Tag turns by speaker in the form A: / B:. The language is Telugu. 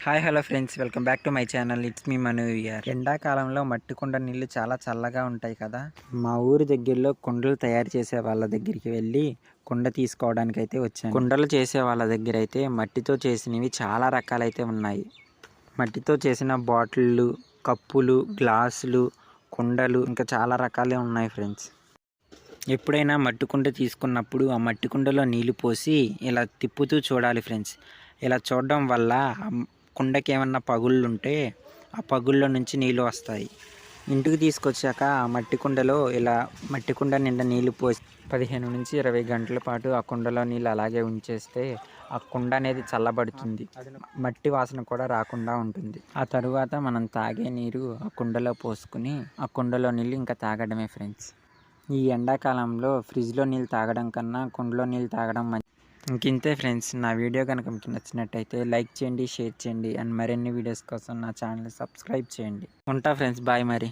A: Hi hello friends welcome back to my channel it's me Manu here ఎండాకాలంలో మట్టి కుండ నీళ్ళు చాలా చల్లగా ఉంటాయి కదా? మా ఊరి దగ్గరలో కుండలు తయారు చేసే వాళ్ళ దగ్గరికి వెళ్ళి కుండ తీసుకోవడానికి అయితే వచ్చాను. కుండలు చేసే వాళ్ళ దగ్గర అయితే మట్టితో చేసినవి చాలా రకాలైతే ఉన్నాయి. మట్టితో చేసిన బాటిళ్ళు కప్పులు గ్లాసులు కుండలు ఇంకా చాలా రకాలే ఉన్నాయి ఫ్రెండ్స్ ఎప్పుడైనా మట్టి కుండ తీసుకున్నప్పుడు ఆ మట్టి కుండలో నీళ్ళు పోసి ఇలా తిప్పుతూ చూడాలి ఫ్రెండ్స్ ఇలా చూడడం వల్ల కుండకి ఏమన్నా పగుళ్ళు ఉంటే ఆ పగుళ్ళ నుంచి నీళ్ళు వస్తాయి. ఇంటికి తీసుకొచ్చాక ఆ మట్టి కుండలో ఇలా మట్టి కుండ నిండా నీళ్ళు పోసి పదిహేను నుంచి ఇరవై గంటల పాటు ఆ కుండలో నీళ్ళు అలాగే ఉంచేస్తే ఆ కుండ అనేది చల్లబడుతుంది. మట్టి వాసన కూడా రాకుండా ఉంటుంది. ఆ తరువాత మనం తాగే నీరు ఆ కుండలో పోసుకుని ఆ కుండలో నీళ్ళు ఇంకా తాగడమే ఫ్రెండ్స్. ఈ ఎండాకాలంలో ఫ్రిడ్జ్లో నీళ్ళు తాగడం కన్నా కుండలో నీళ్ళు తాగడం మంచి ఇంకింతే ఫ్రెండ్స్ నా వీడియో కనుక మీకు నచ్చినట్టయితే లైక్ చేయండి షేర్ చేయండి అండ్ మరిన్ని వీడియోస్ కోసం నా ఛానల్ సబ్స్క్రైబ్ చేయండి. ఉంటా ఫ్రెండ్స్ బాయ్ మరి.